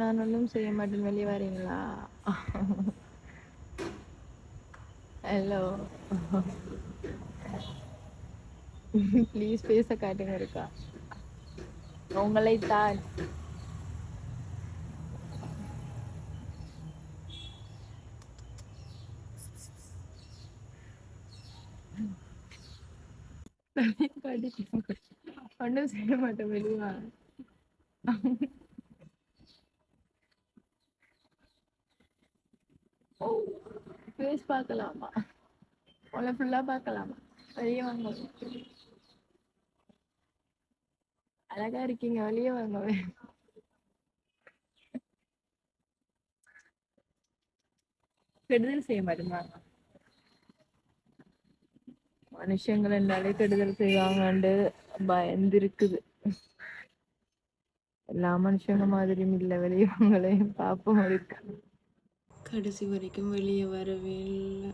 நான் ஒன்றும் செய்ய மாட்டேன். வெளியே வரீங்களா? ஹலோ ப்ளீஸ் பேச காட்டுங்க இருக்கா? உங்களை தான். ஒன்றும் செய்ய மாட்டேன் வெளியே ஃபேஸ் பார்க்கலாமா? உங்களை ஃபுல்லாக பார்க்கலாமா? வெளியே வாங்க. அழகா இருக்கீங்க வெளியே வாங்க. கெடுதல் செய்ய மாட்டேங்கிறாங்க மனுஷங்கள் என்றாலே கெடுதல் செய்வாங்கண்டு பயந்துருக்குது. எல்லா மனுஷங்க மாதிரியும் இல்ல வெளியவங்களையும் பார்ப்போம் பாப்போம் இருக்கு கடைசி வரைக்கும் வெளியே வரவே இல்லை.